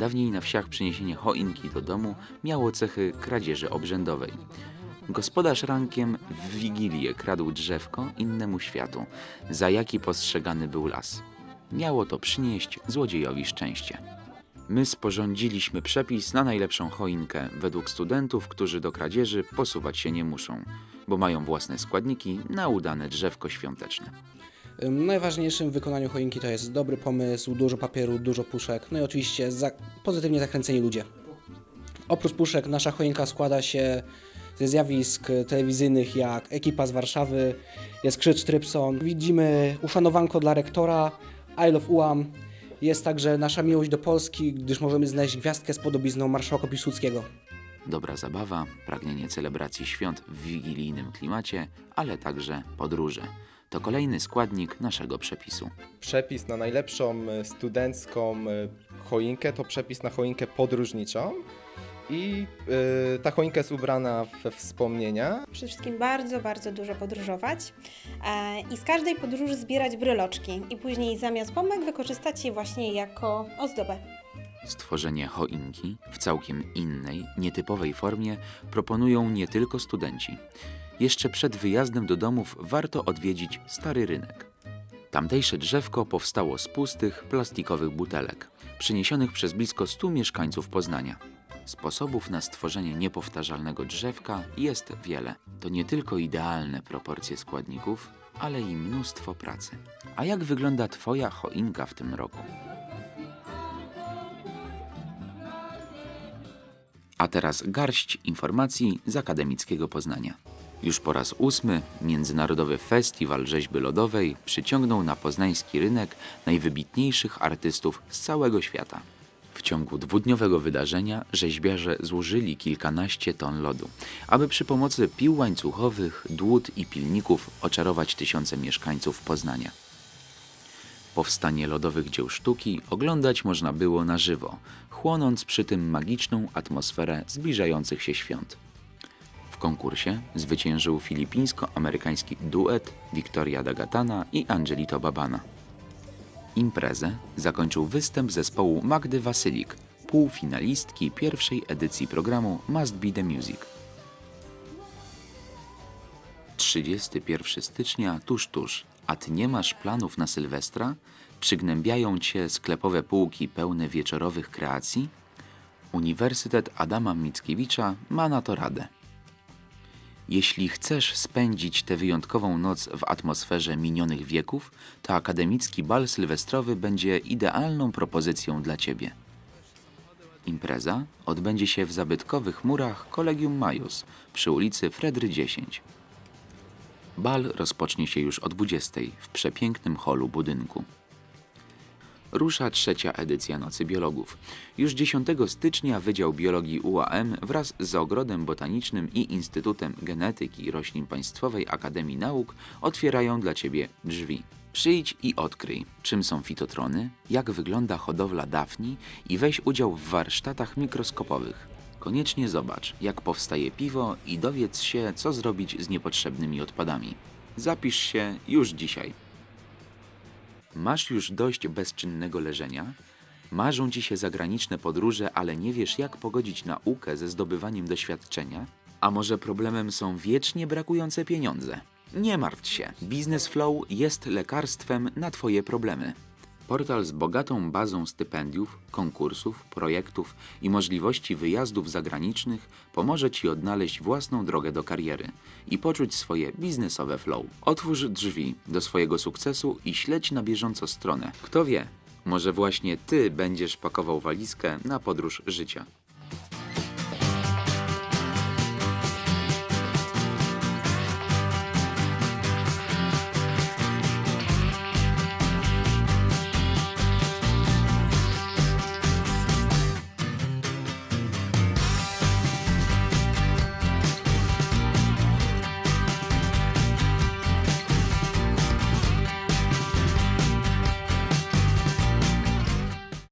Dawniej na wsiach przyniesienie choinki do domu miało cechy kradzieży obrzędowej. Gospodarz rankiem w Wigilię kradł drzewko innemu światu, za jaki postrzegany był las. Miało to przynieść złodziejowi szczęście. My sporządziliśmy przepis na najlepszą choinkę według studentów, którzy do kradzieży posuwać się nie muszą, bo mają własne składniki na udane drzewko świąteczne. Ym, Najważniejszym w wykonaniu choinki to jest dobry pomysł, dużo papieru, dużo puszek, no i oczywiście za, pozytywnie zakręceni ludzie. Oprócz puszek nasza choinka składa się ze zjawisk telewizyjnych jak Ekipa z Warszawy, jest Krzycz Trypson, widzimy uszanowanko dla rektora, I love UAM, jest także nasza miłość do Polski, gdyż możemy znaleźć gwiazdkę z podobizną marszałka Piłsudskiego. Dobra zabawa, pragnienie celebracji świąt w wigilijnym klimacie, ale także podróże. To kolejny składnik naszego przepisu. Przepis na najlepszą e, studencką e, choinkę to przepis na choinkę podróżniczą. I e, ta choinka jest ubrana we wspomnienia. Przede wszystkim bardzo, bardzo dużo podróżować e, i z każdej podróży zbierać bryloczki i później zamiast pompek wykorzystać je właśnie jako ozdobę. Stworzenie choinki w całkiem innej, nietypowej formie proponują nie tylko studenci. Jeszcze przed wyjazdem do domów warto odwiedzić Stary Rynek. Tamtejsze drzewko powstało z pustych, plastikowych butelek, przyniesionych przez blisko 100 mieszkańców Poznania. Sposobów na stworzenie niepowtarzalnego drzewka jest wiele. To nie tylko idealne proporcje składników, ale i mnóstwo pracy. A jak wygląda Twoja choinka w tym roku? A teraz garść informacji z akademickiego Poznania. Już po raz ósmy Międzynarodowy Festiwal Rzeźby Lodowej przyciągnął na poznański rynek najwybitniejszych artystów z całego świata. W ciągu dwudniowego wydarzenia rzeźbiarze złożyli kilkanaście ton lodu, aby przy pomocy pił łańcuchowych, dłut i pilników oczarować tysiące mieszkańców Poznania. Powstanie lodowych dzieł sztuki oglądać można było na żywo, chłonąc przy tym magiczną atmosferę zbliżających się świąt. Konkursie zwyciężył filipińsko-amerykański duet Victoria Dagatana i Angelito Babana. Imprezę zakończył występ zespołu Magdy Wasylik, półfinalistki pierwszej edycji programu Must Be The Music. 31 stycznia tuż tuż, a ty nie masz planów na Sylwestra? Przygnębiają cię sklepowe półki pełne wieczorowych kreacji? Uniwersytet Adama Mickiewicza ma na to radę. Jeśli chcesz spędzić tę wyjątkową noc w atmosferze minionych wieków, to akademicki bal sylwestrowy będzie idealną propozycją dla ciebie. Impreza odbędzie się w zabytkowych murach Collegium Majus przy ulicy Fredry 10. Bal rozpocznie się już o 20 w przepięknym holu budynku. Rusza trzecia edycja Nocy Biologów. Już 10 stycznia Wydział Biologii UAM wraz z Ogrodem Botanicznym i Instytutem Genetyki Roślin Państwowej Akademii Nauk otwierają dla Ciebie drzwi. Przyjdź i odkryj, czym są fitotrony, jak wygląda hodowla dafni i weź udział w warsztatach mikroskopowych. Koniecznie zobacz, jak powstaje piwo i dowiedz się, co zrobić z niepotrzebnymi odpadami. Zapisz się już dzisiaj. Masz już dość bezczynnego leżenia? Marzą ci się zagraniczne podróże, ale nie wiesz, jak pogodzić naukę ze zdobywaniem doświadczenia? A może problemem są wiecznie brakujące pieniądze? Nie martw się, Business Flow jest lekarstwem na Twoje problemy. Portal z bogatą bazą stypendiów, konkursów, projektów i możliwości wyjazdów zagranicznych pomoże Ci odnaleźć własną drogę do kariery i poczuć swoje biznesowe flow. Otwórz drzwi do swojego sukcesu i śledź na bieżąco stronę. Kto wie, może właśnie Ty będziesz pakował walizkę na podróż życia.